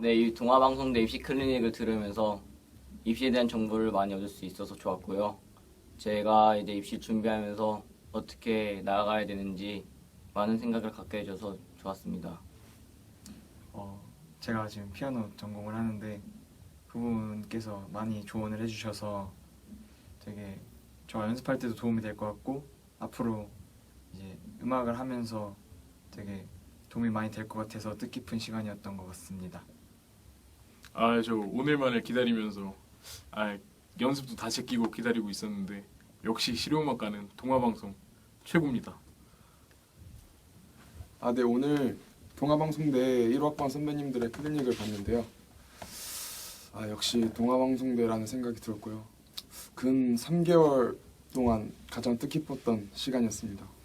네, 이 동아방송대 입시 클리닉을 들으면서 입시에 대한 정보를 많이 얻을 수 있어서 좋았고요. 제가 이제 입시 준비하면서 어떻게 나아가야 되는지 많은 생각을 갖게 해줘서 좋았습니다. 어, 제가 지금 피아노 전공을 하는데 그분께서 많이 조언을 해주셔서 되게 저가 연습할 때도 도움이 될 것 같고 앞으로 이제 음악을 하면서 되게 도움이 많이 될 것 같아서 뜻깊은 시간이었던 것 같습니다. 아 저 오늘만을 기다리면서 아 연습도 다 제끼고 기다리고 있었는데 역시 실용음악과는 동화방송 최고입니다. 아, 네, 오늘 동아방송대 1학번 선배님들의 클리닉을 봤는데요. 아, 역시 동아방송대라는 생각이 들었고요. 근 3개월 동안 가장 뜻깊었던 시간이었습니다.